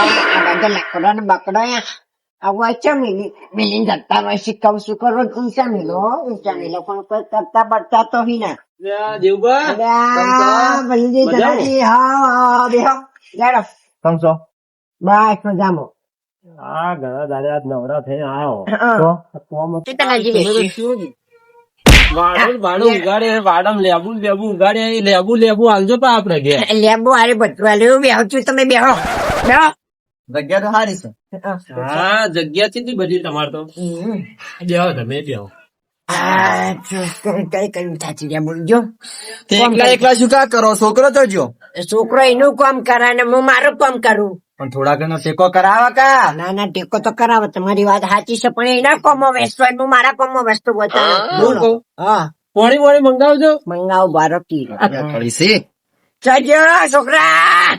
આ બધા લાકડા ને બકડા આવું છે મિલી મિલી જતા હોય શીખવ શું કરો ઊંચા મિલો ઊંચા મિલો પણ કોઈ કરતા બળતા તો હી ના. લેબુ લેબુ ઉગાડે એ લેબુ લેબુ આલજો પા આપડે લેબુ આરે બધું લેવું બેહો છું તમે બેહો. બેહો. જગ્યા તો સારી છે. હા જગ્યા છે બધી તમારે તો. જાઓ તમે બેહો આ, કઈ કઈ કઈ થાચી રહ્યા બોલજો તે એકલા એકલા શું કા કરો? છોકરો એનું કામ કરે ને હું મારું કામ કરું. પણ થોડા ઘણો ટેકો કરાવા કા? ના ના ટેકો તો કરાવો. તમારી વાત સાચી છે પણ એના કોમો વેચતો હોય, હું મારા કોમો વેચતો બોલો. હા પોણી પોણી મંગાવજો. મંગાવો બારો કિલો. છે. છોકરા.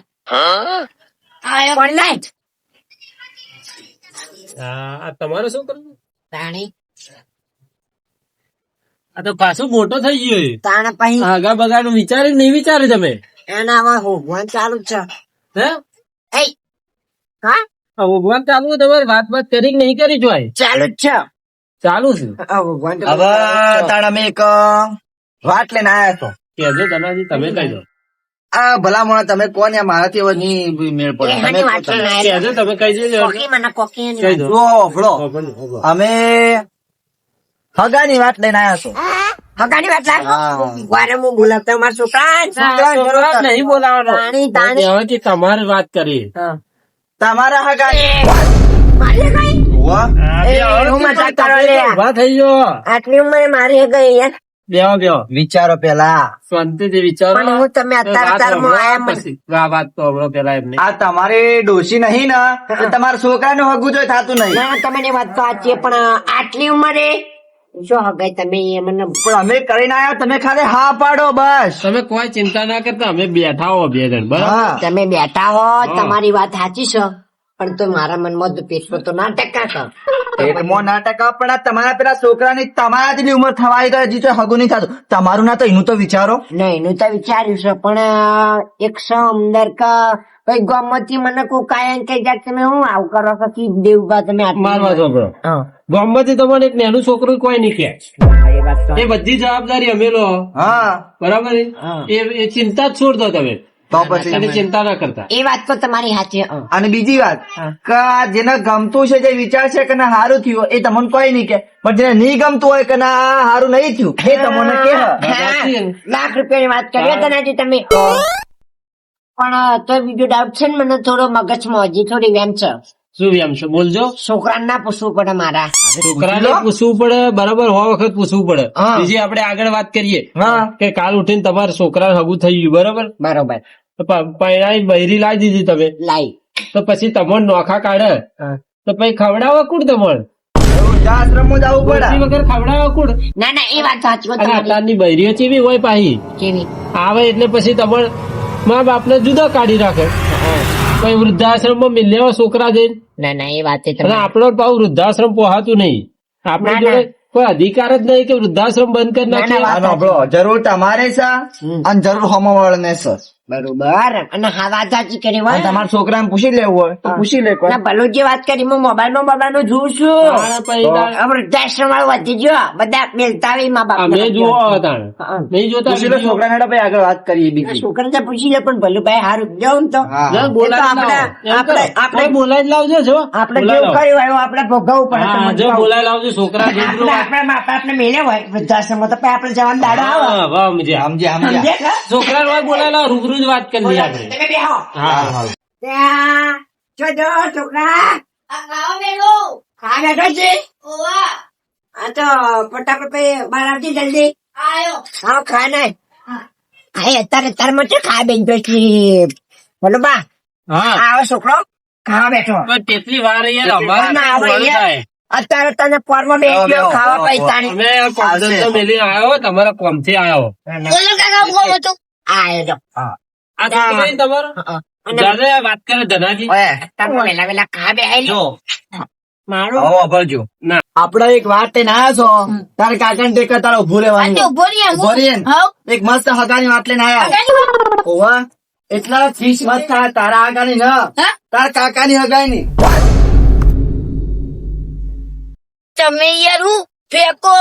આ તમારે શું કરવું? તાણી. આ તો પાછું મોટો થઈ ગયો તાણા પછી આગા બગાડું વિચારી નહીં વિચાર્યું તમે? એના હવે હોગવાન ચાલુ જ છે. હે? એ હા? ભગવાન ચાલુ તમારે વાત વાત કરી નહીં કરી જોય ચાલુ જ છે. ચાલુ છે. ભગવાન હવે તાણ અમે એક વાત લઈને આવ્યા છો. કેજો તમે કહી દો. આ ભલામણ તમે કોણ યા મારાથી હવે નહીં મેળ પડે. તમે કહો દેજો. અમે હગાની વાત લઈને આવ્યા છો. હગાની વાત વારે હું બોલાવતો મારા છોકરા છોકરા છોકરા નહીં બોલાવાનો તાણી, તાણી. તમારે વાત કરી તમારા હગાની. મારી કઈ વાહ. એ, હું મજાક કરો લે. ઊભા થઈ ગયો. આટલી ઉંમરે મારી ગઈ યાર. બેહો બેહો. વિચારો પેલા. શાંતિથી વિચારો. પણ હું તમે અત્યારે અત્યારમાં આયા મને- આ વાત તો હમણાં પેલા એમને. આ તમારે ડોશી નહીં ને તો તમારા છોકરાને હગું જોઈ થતું નહીં. ના તમે વાત તો સાચી પણ આટલી ઉંમરે શું હવે તમે? મને પણ અમે કરીને આયા તમે ખાલી હા પાડો બસ. તમે કોઈ ચિંતા ના કરતા અમે બેઠા હો બે જણ બરાબર? તમે બેઠા હો. તમારી વાત સાચી છે. પણ તો મારા મનમાં તો પેટમાં તો નાટક પેટમાં નાટક પણ આ તમારા પેલા છોકરાની તમારા જેટલી ઉંમર થવાય તો હજી તો હગું નહીં થતું. તમારું ના તો એનું તો વિચારો. નહીં એનું તો વિચાર્યું છે પણ એક સો અંદર કા કઈ ગોમતી મને કોઈ કાયમ કઈ જાય તમે હું આવું કરો કે કી દેવ બા તમે મારવા? છોકરો ગોમતી તમારે એક નાનું છોકરું કોઈ નહીં કે એ બધી જવાબદારી અમે લો. હા. બરાબર? છે? એ એ ચિંતા જ છોડ દો તમે. તો પછી એની ચિંતા ના કરતા. એ વાત તો તમારી સાચી અને બીજી વાત કે જેને ગમતું છે જે વિચાર છે કે ના સારું થયું એ તમને કોઈ નહીં કે પણ જેને નહીં ગમતું હોય કે ના સારું નહીં થયું એ તમને કે? લાખ રૂપિયાની વાત કરી. તનાજી તમે. પણ તો બીજો ડાઉટ છે ને મને થોડો મગજમાં હજી થોડી વેમ છે. શું વેમ છે? બોલજો. છોકરાને ના પૂછવું પડે મારા. છોકરાને પૂછવું પડે બરાબર હો વખત પૂછવું પડે. બીજી આપણે આગળ વાત કરીએ. હા. કે કાલ ઉઠીને તમારા છોકરા હગું થઈ ગયું બરાબર? બરોબર. પૈણાઈ બૈરી લાવી દીધી તમે. લાઈ. તો પછી તમને નોખા કાઢે. તો પછી ખવડાવવા કુડ તમારે વૃદ્ધાશ્રમમાં જવું પડે. વગર ખવડાવવા કોણ ના ના એ વાત સાચી હો અને તમારી. અત્યારની બૈરીઓ હોય પાહી? કેવી? આવે એટલે પછી તમારે મા બાપને જુદા કાઢી રાખે. કોઈ વૃદ્ધાશ્રમમાં મિલ્યા છોકરા જઈને? ના ના એ વાત છે આપણો પાછું વૃદ્ધાશ્રમ પોહાતું નહીં. આપણે જોડે કોઈ અધિકાર જ નહીં કે વૃદ્ધાશ્રમ બંધ કરી ના, ના, આપણો જરૂર તમારે છે. અને જરૂર હોમવાળાને છે. બરોબર. અને હા વાત સાચી કરી હોય. તમારા છોકરાને પૂછી લેવું હોય તો પૂછી લે કોઈ. ના ભલું જે વાત કરી હું મોબાઈલમાં મોબાઈલનું જોઉં છું. વૃદ્ધાશ્રમ વાળું વધી ગયો. બધા મેલતા આવી મા બાપ મેં જુઓ હતા નહીં જોતા પૂછી લો વીડિયો. ભાઈ આગળ વાત કરીએ બીજી. છોકરાને તો પૂછી લે પણ ભલું ભાઈ હારું જવું તો. આપણે- આપણે- આપણે- બોલાવી લાવજો જો. આપણે જેવું કર્યું હોય એવું આપણે ભોગવવું પડે જો. બોલાવી લાવજો છોકરા આપણે મા બાપને મેલ્યા હોય વૃદ્ધાશ્રમ તો આપણે જવાનું દાડા આવે. સમજ્યા. સમજ્યા. સમજે છોકરા બોલાવી લાવો રૂબરૂ જ વાત કરી લઈએ આપણે તમે બેહો. હા હા. ત્યાં જોજો છોકરા. ખા બેઠો છે. આ તો ફટાફટ પછી બહાર આવતી જલ્દી. હા ખા નહીં હા. અત્યારે અત્યારે માટે ખા બેન તો બોલો બા. હા. આવો છોકરો. ખાવા બેઠો. તેટલી વાર યાર અમારે ના, આવે યાર. અત્યારે તને પોરમાં બેસ્યો ખાવા બેહો, પૈસા ની અમે કોમ્પ્યુટર મેલી આવ્યો તમારા કોમથી આવ્યો આયો જો. આ તમારો? વાત કરે ધનાજી તમે વેલા વેલા ખા બે જો. મારું? હવે વાપરજો ના. આપડે એક વાત આયા છો. તારે કાકા ને ટેકા તારો ઉભું રહેવાનું. ઊભો રહીએ એક મસ્ત હગાની વાત લઈને આયા. ઓવા એટલા ફીસ મસ્ત તારા આગાની ન. હા? તારા કાકાની હગાઈ ની તમે યાર હું ફેંકો.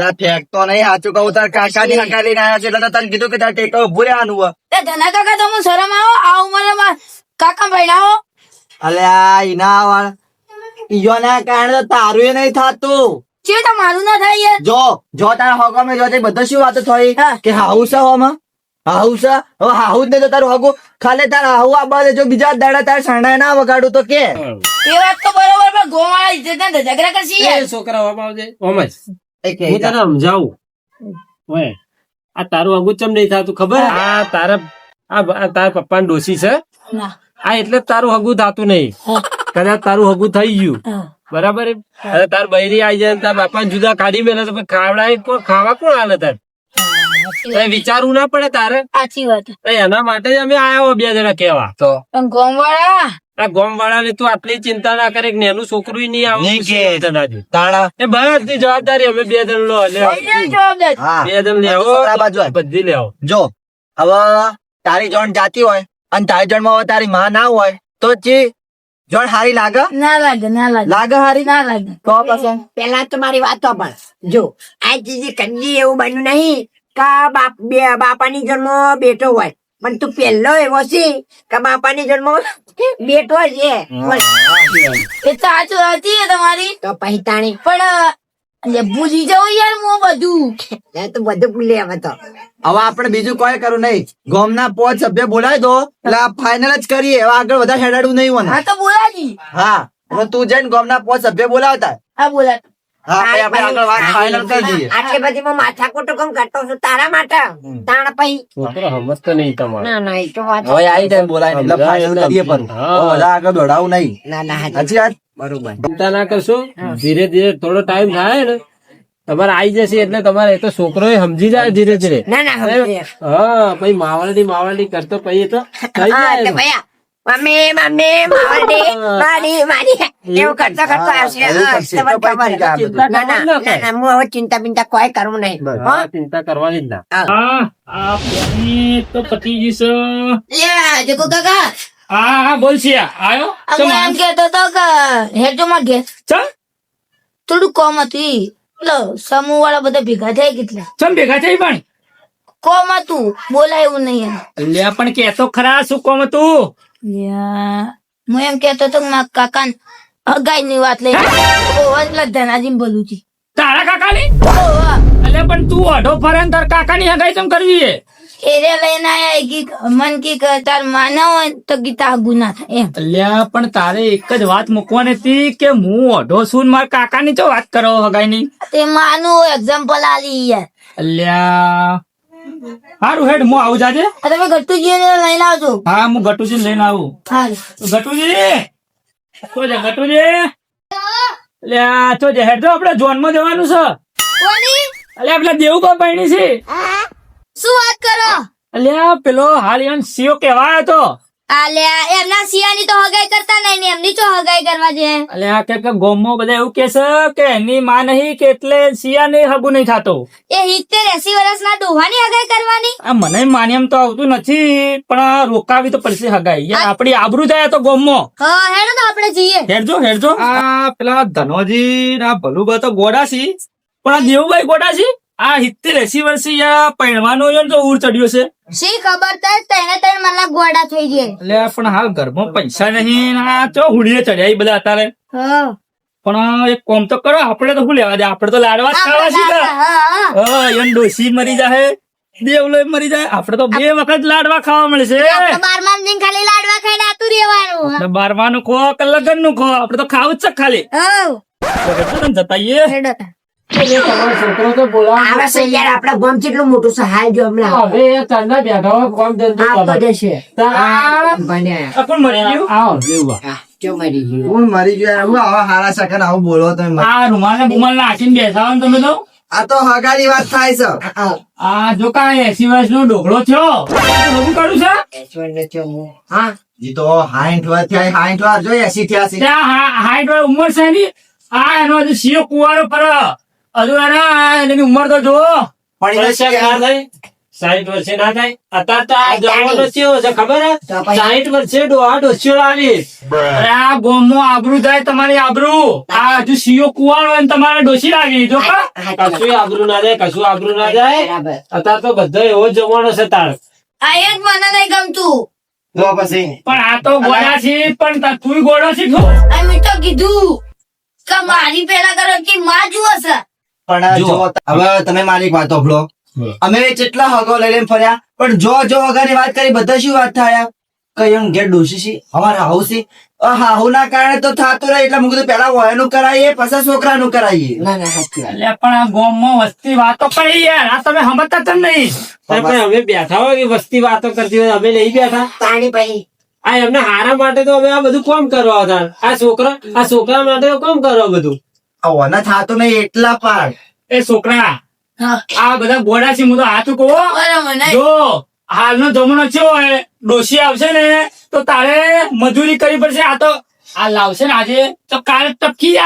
લા ફેંકતો નહીં સાચું કહું તાર કાકા ની હકા લઈને આવ્યા છે એટલે તને કીધું કે તારે ટેકો ઉભું રહેવાનું હોય. એ ધના કાકા તમે શરમ આવો? આ ઉંમરે કાકા ભણાવો? આ ઈના વાળ. ઈયોના કારણે તો તારું એ નહીં થતું. જે તો મારું ના થાય યાર. જો જો તારા હોગામાં જો તે બધું શું વાતો થઈ? કે હાઉ છે હોમાં? હાઉ છે? હવે હાઉ જ નહીં તો તારું હગું. ખાલી તારા હાઉ આબા જો બીજા દાડા તારા સાંડા ના વગાડું તો કે. એ વાત તો બરોબર પણ ગોવાળા ઇજ્જત ના ઝઘડા કરશી યાર. છોકરા ઓમ આવજે. કે હું તને સમજાવું? ઓય આ તારું આગું ચમ નહીં થતું ખબર? આ તારા આ તારા પપ્પા ડોસી છે. આ એટલે તારું હગું થતું નહીં. કદાચ તારું હગું થઈ ગયું. બરાબર? તાર બૈરી આવી જાય ને તાર બાપા જુદા કાઢી મેલે તો ખાવડાય કોણ? ખાવા કોણ હાલે તાર? વિચારવું ના પડે તારે? સાચી વાત. એના માટે જ અમે આયા હો બે જણા કેવા. તો? ગોમવાળા આ ગોમ વાળા ને તું આટલી ચિંતા ના કરે નેનું છોકરું નહીં આવે નહીં કે. તાણા. એ બધી જવાબદારી અમે બે જણ લો લે લઈ જાઓ જવાબદાર. હા. બે જણ લેવો બાજુ બધી લેવો જો હવે તારી જોણ જાતી હોય અને તારી જોણમાં તારી માં ના હોય તો જી જોણ હારી લાગે? ના લાગે ના લાગે. લાગે હારી? ના લાગે. તો પછી. પેલા તો મારી વાતો પણ જો આ જીજી કદી એવું બન્યું નહીં કે બાપ બે બાપાની જન્મ બેઠો હોય. પણ તું પહેલો એવો છે કે બાપાની જન્મ બેઠો છે. એ તો સાચું હતી તમારી. તો પૈતાણી. પણ ભૂલી જાઉં યાર હું બધું. એ તો બધું ભૂલી આવે તો. હવે આપણે બીજું કોઈ કરવું નહીં. ગોમના પોચ સભ્ય બોલાવી દો. એટલે આ ફાઇનલ જ કરીએ. હવે આગળ વધારે હેડાડવું નહીં હોય હા તો બોલાજી. હા. હવે તું જઈને ગોમના પોચ સભ્ય બોલાવતા. હા બોલા ધીરે ધીરે થોડો ટાઈમ થાય ને તમારે આવી જશે એટલે તમારે તો છોકરો સમજી જાય ધીરે ધીરે. ના ના સમજે. હા પછી માવલડી માવલડી કરતો પછી તો થઈ જાય મમ્મી મમ્મી મારી મારી મારી. એવું કરતા કરતા આવશે. હા. ના ના ના હવે ચિંતા બિંતા કોઈ કરવું નહીં. ચિંતા કરવાની જ ના. તો પતી લે જગો કાકા. હા હા બોલ છે આયો? હું એમ કેતો તો કે હેજો માં ગેસ ચમ? થોડું કોમ હતી. લો સમૂહ વાળા બધા ભેગા થાય કેટલા? ચમ ભેગા થઈ પણ? કોમ હતું. બોલાય એવું નહીં. લે પણ કેતો ખરા શું કોમ તું લ્યા, હું એમ કેતો તો મારા કાકા અગાઈ ની વાત લઈ. ઓવન ધનાજી બોલું છું. તારા કાકાની? ઓવા. એટલે પણ તું અઢો ફરે ને તાર કાકાની હગાઈ ચમ કરવી છે એરે લઈને આયા કી મન કી તાર માના હોય ને તો ગીતા ગુના થાય. અલ્યા પણ તારે એક જ વાત મૂકવાની હતી કે હું અઢો છું ને મારા કાકાની તો વાત કરો હગાઈની? તે માનું એક્ઝામ્પલ આલી યાર. અલ્યા. હારું હેડ હું આવું જાજે. તમે ગટ્ટુજી લઈને આવજો. હા હું ગટુજી લઈને આવું. ગટુજી! તો જે ગટુજી! અલ્યા તો જે હેડ તો આપણે જોનમાં જવાનું છે. અલ્યા પેલા દેવું પૈણી છે શું વાત કરો? અલ્યા પેલો હાલ ઈવન સીઓ કેવાયો હતો. આલ્યા એમના સિયાની તો હગાઈ કરતા નહીં ને એમની ચો હગાઈ કરવા છે અલ્યા કે કે ગોમમાં બધા એવું કે છે કે એની માં નહીં કે એટલે હગું નહીં થાતો. એ હિત્તેર એસી વર્ષના ડોહાની હગાઈ કરવાની? આ મને માન્યમ તો આવતું નથી પણ આ રોકાવી તો પડશે હગાઈ. આપડી આબરૂ જાય તો ગોમો. હા હેડો તો આપણે જઈએ. હેડજો હેડજો આ પેલા ધનોજી ના ભલું તો ગોડા છે. પણ આ દેવુભાઈ ગોડા છે? આ સિત્તેર એસી વર્ષે યા પૈણવાનો યો તો ઉર ચડ્યો છે. શી ખબર તો તેને ત્રણ મલા ગોડા થઈ જાય એટલે પણ હાલ ઘરમાં પૈસા નહીં આ ચો હુડીએ ચડ્યા બધા અત્યારે પણ એક કોમ તો કરો આપણે તો શું લેવા દે? આપણે તો લાડવા જ ખાવા છે યન ડોસી મરી જાય દેવલો મરી જાય આપણે તો બે વખત લાડવા ખાવા મળશે. બારમા દિન ખાલી લાડવા ખાઈને આતું રહેવાનું. ને ખો કે લગનનું ખો આપણે તો ખાવું જ છે ખાલી. તો તને જતાઈએ. તા. છોકરો તો બોલાવો. છે યાર આપડે ગામ કેટલું મોટું છે હાલ જો હમણાં. હવે તને બેઠા હોય ધંધો કરે. છે. તારા- કોણ મરી ગયું? આવો દેવા જો મરી ગયું. હું મરી ગયો હું આવા હારા સેકન્ડ આવું બોલો તમે આ રૂમાલ ને બુમાલ નાખીને બેસા ને તમે તો? આ તો હગાની વાત થાય છે. આ જો કાંઈ એસી વર્ષ નો ઢોકળો થયો? શું કાઢું છે? જો હું. હા. ઈ તો હાઈઠ વર્ષ થયા હાઈઠ વાર જોઈએ એસી થયા છે. ઉંમરની આ એનો હજુ સીઓ કુવારો પર એના ઉંમર તો જો સાહીઠ વર્ષે ના થાય? અત્યારે તો આ જવાનો કેવો છે ખબર હે? સાહીઠ વર્ષે ડોહા ડોસીઓ આવી અરે આ ગોમો આબરૂ થાય તમારી આબરૂ. આ હજુ સીઓ કુવાડો હોય તમારે ડોસી લાવી જો કા? કશું આબરૂ ના જાય કશું આબરૂ ના જાય. અત્યારે તો બધો એવો જ જમાનો છે તાર. આ એક મને નહીં ગમતું. તો પછી? પણ આ તો ગોળા છે પણ તું તુંય ગોળો છે તું આ મેં તો કીધું કે મારી પેલા કરો કે માં જુઓ છે પણ જો. હવે તમે મારી વાત ભલો. અમે કેટલા હગો લઈ લઈને ફર્યા પણ જો જો હગાની વાત કરી બધા શું વાત થાય? કઈ ઘેર ડોસી છે અમારા હાહુ છે હાહુ ના કારણે તો થતું રહે એટલે મું કીધું પેલા વયનું કરાવીએ પછી છોકરાનું કરાવીએ ના ના સાચી વાત. પણ આ ગોમમાં વસ્તી વાતો પડી યાર. આ તમે સમજતા જ નહીં. પણ અમે બેઠા હોય કે વસ્તી વાતો કરતી હોય અમે નહીં બેઠા. પાણી પછી આ એમને હારા માટે તો અમે આ બધું કોમ કરવા હતા. આ છોકરા આ છોકરા માટે કોમ કરવા બધું. આ થાતો નહીં એટલા પાડ. એ છોકરા હા. આ બધા ગોળા છે હું તો હાથ કહો નહીં જો હાલનો જમાનો છે હોય ડોસી આવશે ને તો તારે મજૂરી કરવી પડશે. આ તો આ લાવશે ને આજે. તો કાલે ટપકી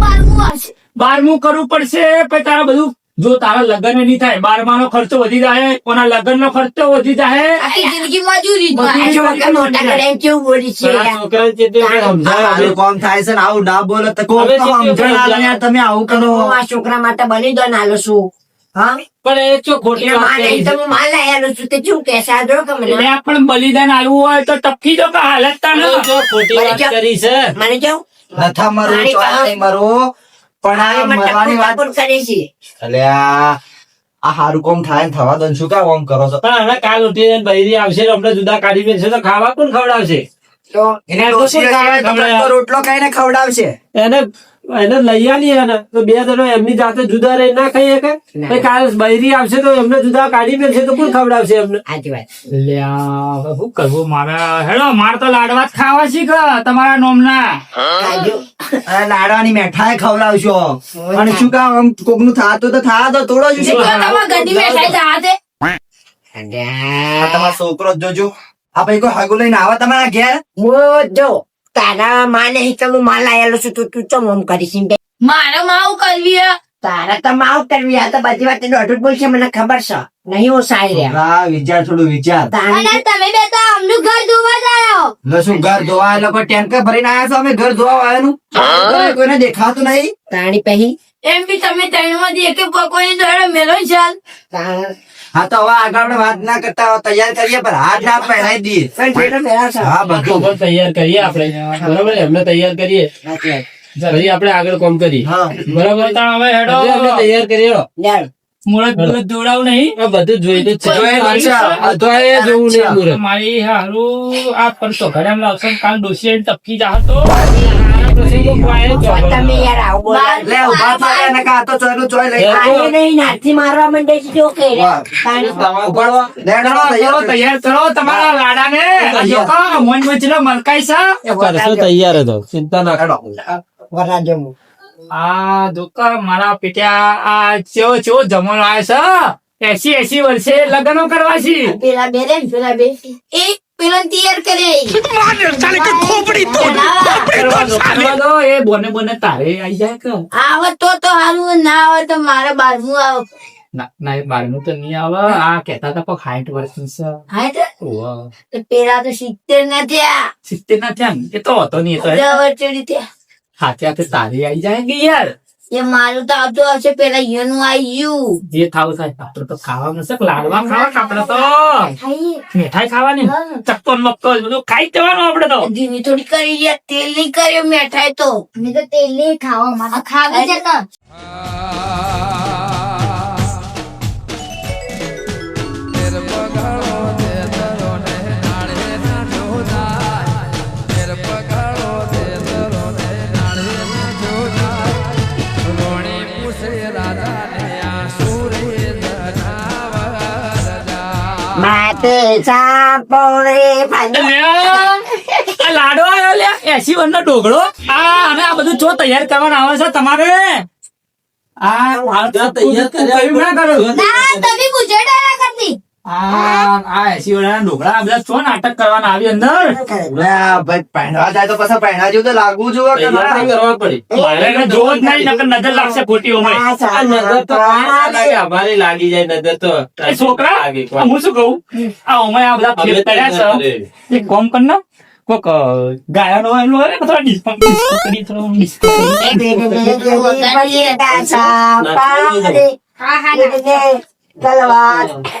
બારમું બારમું કરવું પડશે પછી તારા બધું જો તારા લગ્ન નહીં થાય બારમા નો ખર્ચો વધી જાય કોના લગ્ન નો ખર્ચો વધી જાય જિંદગી મજૂરી છોકરા મોટા આવું કોમ થાય છે આવું ના બોલો તો તમે આવું કરો. આ છોકરા બની દો નાલો છું. બલિદાન આલવું હોય તો ટપકી જો કે હાલત નથા મારી. પણ આ મરવાની વાત કરે છે. એટલે આ આ હારું કોમ થાય ને થવા દો શું કામ કરો છો? પણ હવે કાલ ઉઠીને બૈરી આવશે અમને જુદા કાઢી મેળશે તો ખાવા કોણ ખવડાવશે? તો તો તો રોટલો ખાઈને ખવડાવશે. એને એને લઈ આવીએ ને તો બે જણો એમની જાતે જુદા રહી ના ખાઈ શકે ના. બૈરી આવશે તો એમને જુદા કાઢી મેળશે તો કોણ ખવડાવશે એમને? સાચી વાત. લ્યા, શું કરવું મારા હેડો મારે તો લાડવા જ ખાવા શીખ તમારા નોમના? લાડવાની મેઠાઈ ખવડાવશો. અને શું કામ આમ કોકનું થાતું તો થા દો તોડો જ તો તમારા મેઠાઈ તો તમારો છોકરો જ જોજો. આ ભાઈ કોઈ હગું લઈને આવે તમારા ઘેર? હું જો તારા માં નહીં તો હું માલ લાયેલો છું તું તું ચમ ઓમ કરીશ. મારે માવું કરવી. તારા તો માવ કરવી આ તો બધી વાત દોઢ બોલશે મને ખબર છે. નહીં હું સારી રહ્યા હા વિચાર થોડું વિચાર. તમે બે તો અમનું ઘર ધોવા જાઓ. એટલે શું ઘર ધોવા લોકો ટેન્કર ભરીને આયા છો અમે? ઘર ધોવા આવ્યાનું કોઈને દેખાતું નહીં? તાણી પહેરી એમ બી તમે ત્રણમાંથી એક પકોડી દોડો મેલો ચાલ તાણ હા તો હવે આગળ આપણે વાત ના કરતા તૈયાર કરીએ પણ હાથ ના પહેરાઈ દઈએ. હા બધું. પણ તૈયાર કરીએ આપણે. બરાબર એમને તૈયાર કરીએ. પછી આપણે આગળ કોમ કરીએ. બરોબર? હવે હેડો. આપણે તૈયાર કરીએ. મુરત મુરત દોડાવું નહીં. બધું જોઈને જ છે. જોયેલું છે. આ તો જોવું નહીં મારી હારું. આ પર તો ઘરે લાવશે કાલ ડોસી ટપકી જા આ મારા પેટ્યા આ ચો ચો જમવાનો આવે છે એસી એસી વર્ષે લગ્નો કરવા છે પેલા બે પેલા બે એ પેલા તૈયાર કરે કરવા દો, કરવા દો એ બોને બોને તારે આઈ જાય કે? આવે તો તો હારું ના આવે તો મારે બારમું આવે. ના ના એ બારનું તો નહીં આવે. આ કહેતા હતા પણ સાઠ વર્ષની છે. હા તો. તો પેલા તો સિત્તેર ના થયા. સિત્તેર ના થયા એ તો હતો નહીં તો વર્ષ ચડી થયા. હાથે હાથે તારી આઈ જાય કે યાર? એ મારું તો આવતું હશે પેલા યનું આવ્યું જે થાવ થાય આપડે તો ખાવાનું છે લાડવા ખાવા કે આપડે તો. મીઠાઈ ખાવાની. ચક્કો મક્કો બધું ખાઈ જવાનું આપડે તો. ધીમી થોડી કરી રહ્યા તેલ નહીં કર્યો મીઠાઈ તો. મેં તો તેલ નહીં ખાવા મારા ખાવી છે તો. લાડો આવ્યો લે એસી વર્ષ નો ઢોકળો? આ અને આ બધું જો તૈયાર કરવાનું આવે છે તમારે? આ તૈયાર કર્યા કરો? ના તમે ગુજરાત કરતી. આ આ એસી વાળાના ઢોકળા બધા છો નાટક કરવાના આવી અંદર ભાઈ જાય તો પછી પહેરવા જેવું તો લાગવું જોઈએ કરવા પડી જ નહીં નકર નજર લાગશે ખોટી નજર તો લાગે, અમારી લાગી જાય નજર તો છોકરા હું શું કહું આ ઓમાં આ બધા ફેર પડ્યા છે એક કોમ કર ને કોક ગાયનો થોડા કરી થોડો હા હું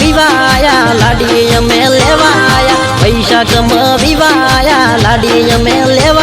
વિવાયા લાડી અમે લેવાયા. વૈશાખમાં વિવાયા લાડી અમે લેવાયા.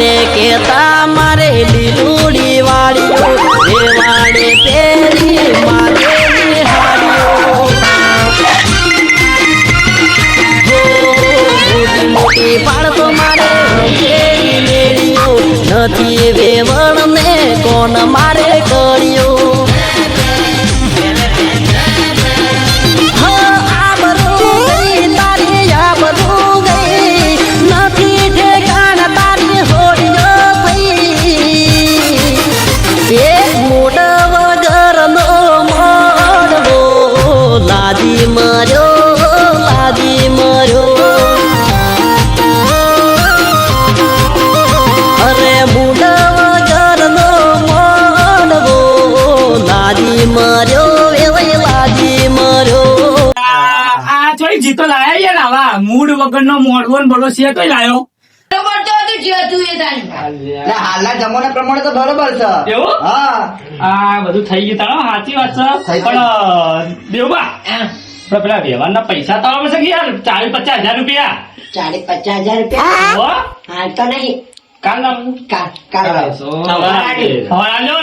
મને કેતા મારે લીલુડી વાળીઓ દેવાડે પેરી મારે મોટી પાડતો મારે નથી વેવણ ને કોણ મારે? લાદી માર્યો લાદી માર્યો. અરે મુડા વગરનો માનવો, લાદી માર્યો એવય લાદી માર્યો. આ થોડી જીતો લાયા યાર આવા. મૂડ વગરનો મોડવો બોલો છે કઈ લાયો. જે હતું એ તારી હાલના જમાના પ્રમાણે તો બરોબર છે. એવું? હા. આ બધું થઈ ગયું તારો સાચી વાત છે. પણ દેવબા પેલા વ્યવહારના પૈસા તો આવે છે કે યાર? ચાલીસ પચાસ હજાર રૂપિયા. ચાલીસ પચાસ હજાર રૂપિયા? હો? હાલ તો નહીં. કાલ કાલ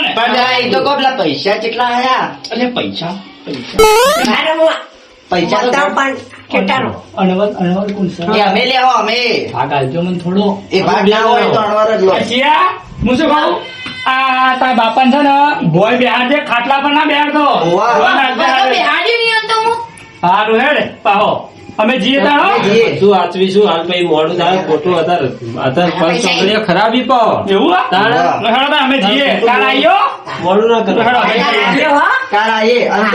ને? પણ એ તો કહો પૈસા કેટલા આયા? એટલે પૈસા? પૈસા પૈસા તો પણ કેટલાનો અણવર અણવર કોણ છે? એ અમે લેવો અમે. ભાગ આલજો મને થોડો. એ ભાગ ના હોય તો અણવર જ લો. અચ્છા હું શું કહું? આ તારા બાપાને છે ને ભોય બિહાર દે ખાટલા પર ના બિહાર દો. હોવા. ભોય ના બરોબર બિહાર દે. બેહાડ્યું નહીં હતો હું? હારું હેડ પાહો. અમે જીએ તા જીએ. શું આચવીશું હાલ ભાઈ મોડું થાય ખોટું અતર અતર પણ ચોકડીઓ ખરાબી પો. એવું હેડો અમે જીએ. કાલ આયો? મોડું ના હેડો કરો. અમે જીએ. આવ્યો હો? કાળા એ અને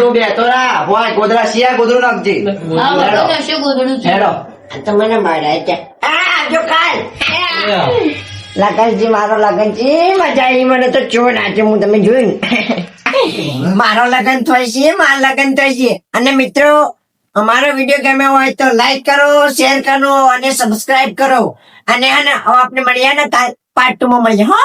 રા હોય ગોદરા સિયા ગોદરું નાખજે તો હેડો. આ તો છે. આ જો કાલ. લગનજી મારો લગનજી મજા આવી. મને તો ચો નાચે હું તમે જોયું ને. મારો લગન થઈ છે મારા લગન થઈ છે અને મિત્રો અમારો વીડિયો ગમ્યો હોય તો લાઈક કરો શેર કરો અને સબસ્ક્રાઇબ કરો. અને આપણે મળીએ ને પાર્ટ ટુ માં મળીએ, હો?